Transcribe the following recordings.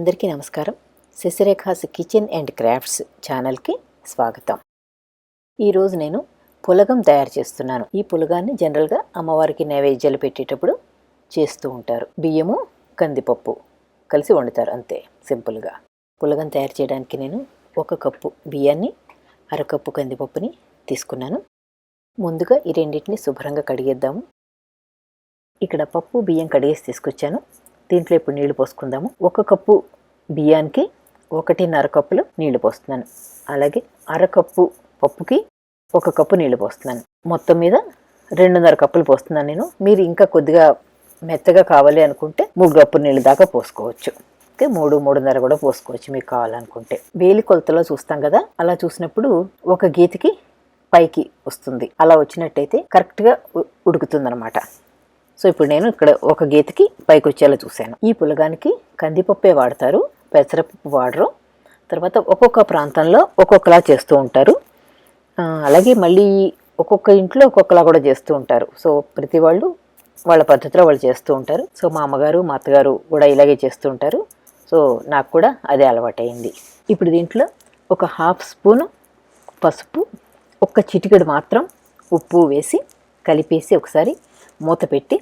అందరికీ నమస్కారం. శశిరేఖాస్ kitchen and crafts ఛానల్కి స్వాగతం. ఈరోజు నేను పులగం తయారు చేస్తున్నాను. ఈ పులగాన్ని జనరల్గా అమ్మవారికి నైవేద్యాలు పెట్టేటప్పుడు చేస్తూ ఉంటారు. బియ్యము కందిపప్పు కలిసి వండుతారు అంతే సింపుల్గా. పులగం తయారు చేయడానికి నేను ఒక కప్పు బియ్యాన్ని అరకప్పు కందిపప్పుని తీసుకున్నాను. ముందుగా ఈ రెండింటిని శుభ్రంగా కడిగేద్దాము. ఇక్కడ పప్పు బియ్యం కడిగేసి తీసుకొచ్చాను. దీంట్లో ఇప్పుడు నీళ్ళు పోసుకుందాము. ఒక కప్పు బియ్యానికి ఒకటిన్నర కప్పులు నీళ్ళు పోస్తున్నాను. అలాగే అరకప్పు పప్పుకి ఒక కప్పు నీళ్ళు పోస్తున్నాను. మొత్తం మీద రెండున్నర కప్పులు పోస్తున్నాను నేను. మీరు ఇంకా కొద్దిగా మెత్తగా కావాలి అనుకుంటే మూడు కప్పులు నీళ్ళు దాకా పోసుకోవచ్చు. ఓకే మూడు మూడున్నర కూడా పోసుకోవచ్చు మీకు కావాలనుకుంటే. వేలి కొలతలో చూస్తాం కదా అలా చూసినప్పుడు ఒక గీతకి పైకి వస్తుంది. అలా వచ్చినట్టయితే కరెక్ట్గా ఉడుకుతుందనమాట సో ఇప్పుడు నేను ఇక్కడ ఒక గీతకి పైకి వచ్చేలా చూశాను. ఈ పులగానికి కందిపప్పే వాడతారు పెసరపప్పు వాడరు. తర్వాత ఒక్కొక్క ప్రాంతంలో ఒక్కొక్కలా చేస్తూ ఉంటారు. అలాగే మళ్ళీ ఒక్కొక్క ఇంట్లో ఒక్కొక్కలా కూడా చేస్తూ ఉంటారు. సో ప్రతి వాళ్ళు వాళ్ళ పద్ధతిలో వాళ్ళు చేస్తూ ఉంటారు. సో మా అమ్మగారు మా అత్తగారు కూడా ఇలాగే చేస్తూ ఉంటారు. సో నాకు కూడా అదే అలవాటైంది. ఇప్పుడు దీంట్లో ఒక హాఫ్ స్పూను పసుపు ఒక్క చిటికెడు మాత్రం ఉప్పు వేసి కలిపేసి ఒకసారి మూత పెట్టి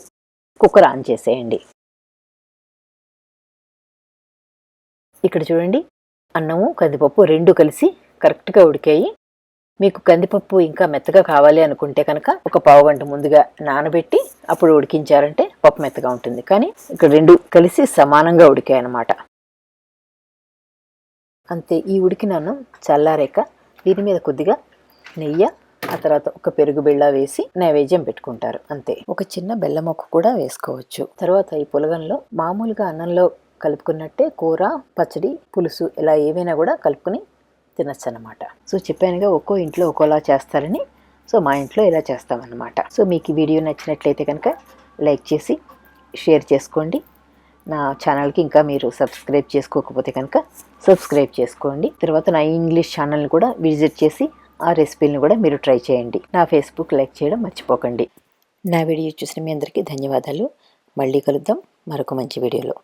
కుక్కర్ ఆన్ చేసేయండి. ఇక్కడ చూడండి అన్నము కందిపప్పు రెండు కలిసి కరెక్ట్గా ఉడికాయి. మీకు కందిపప్పు ఇంకా మెత్తగా కావాలి అనుకుంటే కనుక ఒక పావు గంట ముందుగా నానబెట్టి అప్పుడు ఉడికించారంటే పప్పు మెత్తగా ఉంటుంది. కానీ ఇక్కడ రెండు కలిసి సమానంగా ఉడికాయి అన్నమాట. అంతే ఈ ఉడికిన అన్నం చల్లారాక దీని మీద కొద్దిగా నెయ్యి ఆ తర్వాత ఒక పెరుగు బిళ్ళ వేసి నైవేద్యం పెట్టుకుంటారు అంతే. ఒక చిన్న బెల్లమొక్క కూడా వేసుకోవచ్చు. తర్వాత ఈ పులగంలో మామూలుగా అన్నంలో కలుపుకున్నట్టే కూర పచ్చడి పులుసు ఇలా ఏవైనా కూడా కలుపుకొని తినచ్చు అనమాట సో చెప్పానుగా ఒక్కో ఇంట్లో ఒక్కోలా చేస్తారని సో మా ఇంట్లో ఇలా చేస్తామన్నమాట. సో మీకు ఈ వీడియో నచ్చినట్లయితే కనుక లైక్ చేసి షేర్ చేసుకోండి. నా ఛానల్కి ఇంకా మీరు సబ్స్క్రైబ్ చేసుకోకపోతే కనుక సబ్స్క్రైబ్ చేసుకోండి. తర్వాత నా ఇంగ్లీష్ ఛానల్ని కూడా విజిట్ చేసి ఆ రెసిపీని కూడా మీరు ట్రై చేయండి. నా ఫేస్బుక్ లైక్ చేయడం మర్చిపోకండి. నా వీడియో చూసిన మీ అందరికీ ధన్యవాదాలు. మళ్ళీ కలుద్దాం. మరొక మంచి వీడియోలో.